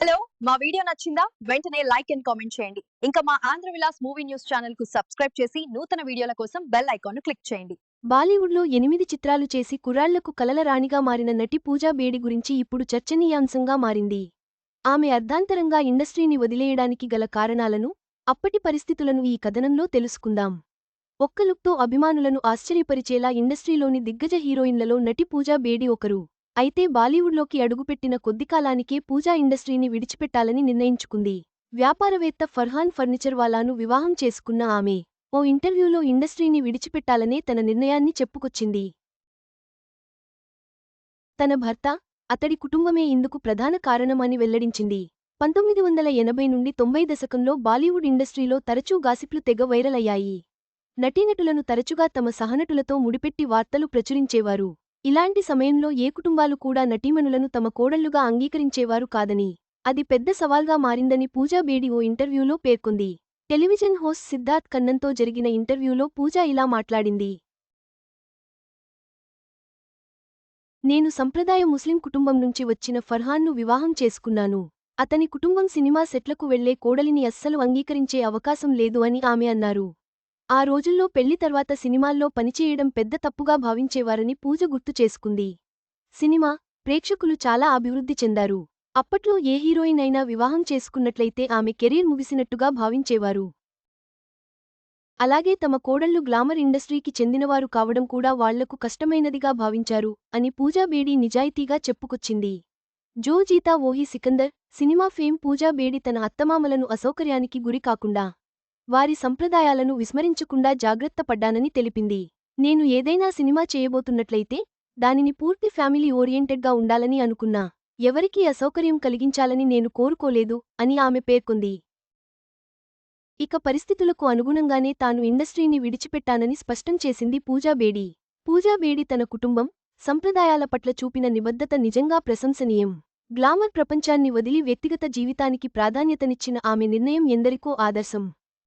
Hello మా video నచ్చిందా? వెంటనే లైక్ అండ్ కామెంట్ చేయండి. ఇంకా మా ఆంధ్ర విలాస్ మూవీ న్యూస్ ఛానల్కు సబ్స్క్రైబ్ చేసి నూతన వీడియోల కోసం బెల్ ఐకాన్ క్లిక్ చేయండి. బాలీవుడ్లో ఎనిమిది చిత్రాలు చేసి కుర్రాళ్ళకు కలల రాణిగా మారిన నటి పూజా బేడి గురించి ఇప్పుడు చర్చనీయాంశంగా మారింది. ఆమె అర్ధాంతరంగా ఇండస్ట్రీని వదిలేయడానికి గల కారణాలను అప్పటి పరిస్థితులను ఈ కథనంలో తెలుసుకుందాం. ఒక్క లుక్తో అభిమానులను ఆశ్చర్యపరిచేలా ఇండస్ట్రీలోని దిగ్గజ హీరోయిన్లలో నటి పూజా బేడి ఒకరు. అయితే బాలీవుడ్లోకి అడుగుపెట్టిన కొద్దికాలానికే పూజా ఇండస్ట్రీని విడిచిపెట్టాలని నిర్ణయించుకుంది. వ్యాపారవేత్త ఫర్హాన్ ఫర్నిచర్ వాలాను వివాహం చేసుకున్న ఆమె ఓ ఇంటర్వ్యూలో ఇండస్ట్రీని విడిచిపెట్టాలనే తన నిర్ణయాన్ని చెప్పుకొచ్చింది. తన భర్త అతడి కుటుంబమే ఇందుకు ప్రధాన కారణమని వెల్లడించింది. పంతొమ్మిది వందల ఎనభై నుండి తొంభై దశకంలో బాలీవుడ్ ఇండస్ట్రీలో తరచూ గాసిప్లు తెగ వైరల్ అయ్యాయి నటీనటులను తరచుగా తమ సహనటులతో ముడిపెట్టి వార్తలు ప్రచురించేవారు. ఇలాంటి సమయంలో ఏ కుటుంబాలు కూడా నటీమణులను తమ కోడళ్ళుగా అంగీకరించేవారు కాదని అది పెద్ద సవాల్గా మారిందని పూజా బేడి ఓ ఇంటర్వ్యూలో పేర్కొంది. టెలివిజన్ హోస్ట్ సిద్ధార్థ్ కన్నన్తో జరిగిన ఇంటర్వ్యూలో పూజా ఇలా మాట్లాడింది. నేను సంప్రదాయ ముస్లిం కుటుంబం నుంచి వచ్చిన ఫర్హాన్ను వివాహం చేసుకున్నాను. అతని కుటుంబం సినిమా సెట్లకు వెళ్ళే కోడలిని అస్సలు అంగీకరించే అవకాశం లేదు అని ఆమె అన్నారు. ఆ రోజుల్లో పెళ్ళి తర్వాత సినిమాల్లో పనిచేయడం పెద్ద తప్పుగా భావించేవారని పూజ గుర్తు చేసుకుంది. సినిమా ప్రేక్షకులు చాలా అభివృద్ధి చెందారు. అప్పట్లో ఏ హీరోయిన్ అయినా వివాహం చేసుకున్నట్లయితే ఆమె కెరీర్ ముగిసినట్టుగా భావించేవారు. అలాగే తమ కోడళ్ళు గ్లామర్ ఇండస్ట్రీకి చెందినవారు కావడం కూడా వాళ్ళకు కష్టమైనదిగా భావించారు అని పూజా బేడి నిజాయితీగా చెప్పుకొచ్చింది. జో జీతా ఓహి సికందర్ సినిమా ఫేమ్ పూజా బేడి తన అత్తమామలను అసౌకర్యానికి గురికాకుండా వారి సంప్రదాయాలను విస్మరించకుండా జాగ్రత్త పడ్డానని తెలిపింది. నేను ఏదైనా సినిమా చేయబోతున్నట్లయితే దానిని పూర్తి ఫ్యామిలీ ఓరియంటెడ్గా ఉండాలని అనుకున్నా. ఎవరికీ అసౌకర్యం కలిగించాలని నేను కోరుకోలేదు అని ఆమె పేర్కొంది. ఇక పరిస్థితులకు అనుగుణంగానే తాను ఇండస్ట్రీని విడిచిపెట్టానని స్పష్టం చేసింది పూజాబేడి పూజాబేడి తన కుటుంబం సంప్రదాయాల పట్ల చూపిన నిబద్ధత నిజంగా ప్రశంసనీయం. గ్లామర్ ప్రపంచాన్ని వదిలి వ్యక్తిగత జీవితానికి ప్రాధాన్యతనిచ్చిన ఆమె నిర్ణయం ఎందరికో ఆదర్శం.